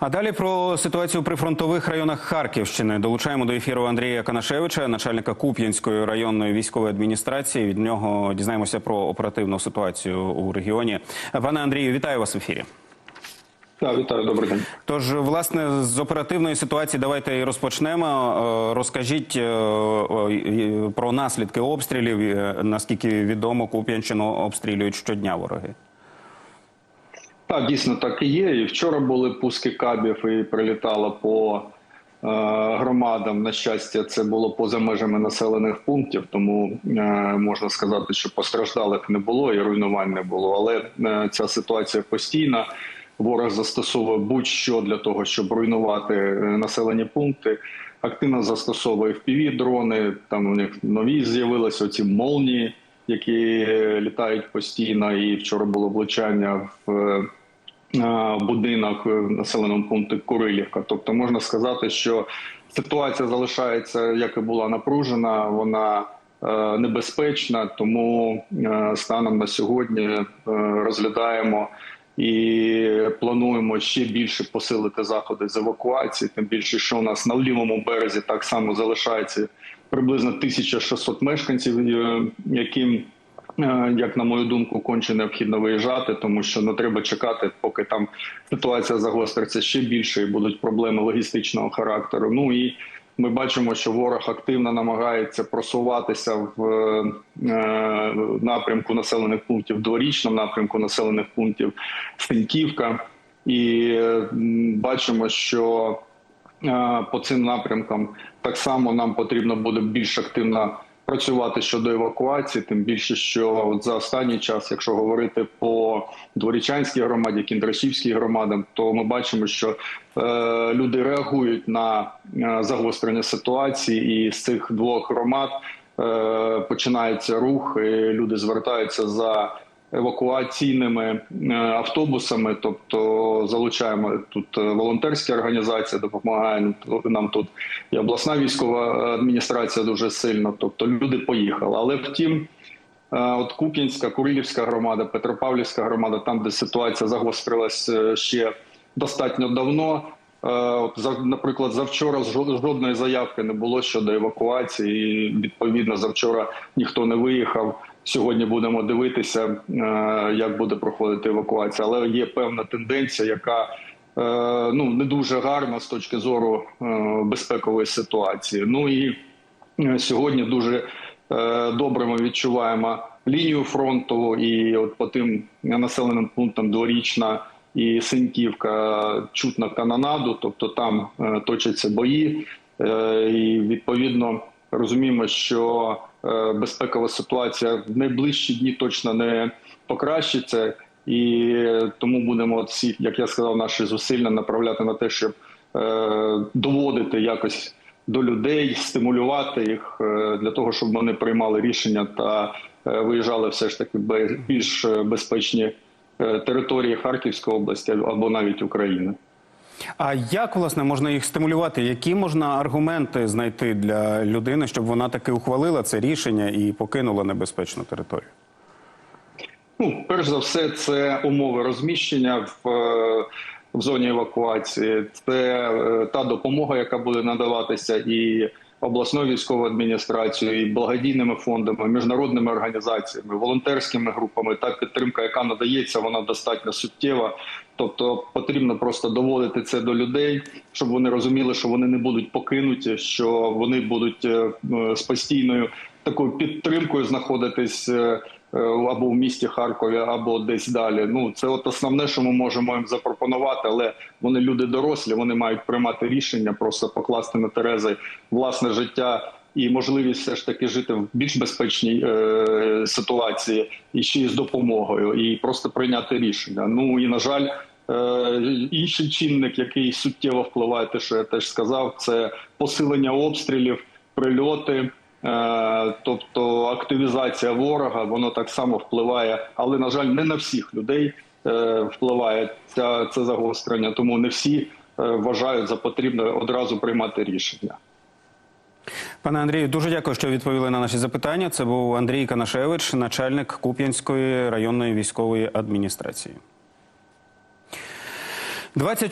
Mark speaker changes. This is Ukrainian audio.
Speaker 1: А далі про ситуацію у прифронтових районах Харківщини долучаємо до ефіру Андрія Канашевича, начальника Куп'янської районної військової адміністрації. Від нього дізнаємося про оперативну ситуацію у регіоні. Пане Андрію, вітаю вас в ефірі.
Speaker 2: Так, вітаю, добрий день.
Speaker 1: Тож, власне, з оперативної ситуації давайте і розпочнемо. Е, Розкажіть е, про наслідки обстрілів. Е, Наскільки відомо, Куп'янщину обстрілюють щодня вороги.
Speaker 2: Так, дійсно так і є. І вчора були пуски кабів і прилітало по е, громадам. На щастя, це було поза межами населених пунктів, тому е, можна сказати, що постраждалих не було і руйнувань не було. Але е, ця ситуація постійна. Ворог застосовує будь-що для того, щоб руйнувати е, населені пункти. Активно застосовує впіві дрони. Там у них нові з'явилися оці молнії, які е, літають постійно. І вчора було влучання в е, будинок в населеному пункті Курилівка. Тобто можна сказати, що ситуація залишається, як і була напружена, вона е, небезпечна, тому е, станом на сьогодні е, розглядаємо. І плануємо ще більше посилити заходи з евакуації. Тим більше, що у нас на лівому березі так само залишається приблизно 1600 мешканців, е, яким Е, як на мою думку, конче необхідно виїжджати, тому що не треба чекати, поки там ситуація загостриться ще більше і будуть проблеми логістичного характеру. Ну і ми бачимо, що ворог активно намагається просуватися в е, напрямку населених пунктів, дворічному напрямку населених пунктів Стеньківка, і е, бачимо, що е, по цим напрямкам так само нам потрібно буде більш активно працювати щодо евакуації, тим більше, що от за останній час, якщо говорити по дворічанській громаді, кіндрашівській громадам, то ми бачимо, що е, люди реагують на е, загострення ситуації, і з цих двох громад е, починається рух. і Люди звертаються за евакуаційними е, автобусами, тобто залучаємо тут е, волонтерські організації, допомагає нам тут і обласна військова адміністрація дуже сильно. Тобто люди поїхали. Але втім, е, от Куп'янська, Курилівська громада, Петропавлівська громада, там де ситуація загострилась ще достатньо давно. Наприклад, завчора жодної заявки не було щодо евакуації. і, Відповідно, завчора ніхто не виїхав. Сьогодні будемо дивитися, е, як буде проходити евакуація. Але є певна тенденція, яка е, ну не дуже гарна з точки зору е, безпекової ситуації. Ну і сьогодні дуже добре ми відчуваємо лінію фронту, і от по тим населеним пунктам дворічна і Синьківка чутно канонаду, тобто там точаться бої, і відповідно розуміємо, що безпекова ситуація в найближчі дні точно не покращиться, і тому будемо всі, як я сказав, наші зусилля направляти на те, щоб е, доводити якось до людей, стимулювати їх е, для того, щоб вони приймали рішення та е, виїжджали все ж таки більш е, безпечні е, території Харківської області або навіть України.
Speaker 1: А як власне можна їх стимулювати? Які можна аргументи знайти для людини, щоб вона таки ухвалила це рішення і покинула небезпечну територію?
Speaker 2: Ну, перш за все, це умови розміщення в, е, в зоні евакуації. Це е, та допомога, яка буде надаватися і обласною військовою адміністрацією, і благодійними фондами, міжнародними організаціями, волонтерськими групами. Та підтримка, яка надається, вона достатньо суттєва. Тобто потрібно просто доводити це до людей, щоб вони розуміли, що вони не будуть покинуті, що вони будуть е, е, з постійною такою підтримкою знаходитись е, або в місті Харкові, або десь далі. Ну це от основне, що ми можемо їм запропонувати, але вони люди дорослі, вони мають приймати рішення, просто покласти на терези власне життя. І можливість все ж таки жити в більш безпечній е, ситуації і ще й з допомогою, і просто прийняти рішення. Ну і на жаль, інший чинник, який суттєво впливає, те, що я теж сказав, це посилення обстрілів, прильоти. Е, Тобто активізація ворога, воно так само впливає, але на жаль, не на всіх людей е, впливає ця це загострення. Тому не всі е, вважають за потрібне одразу приймати рішення.
Speaker 1: Пане Андрію, дуже дякую, що відповіли на наші запитання. Це був Андрій Канашевич, начальник Куп'янської районної військової адміністрації. 20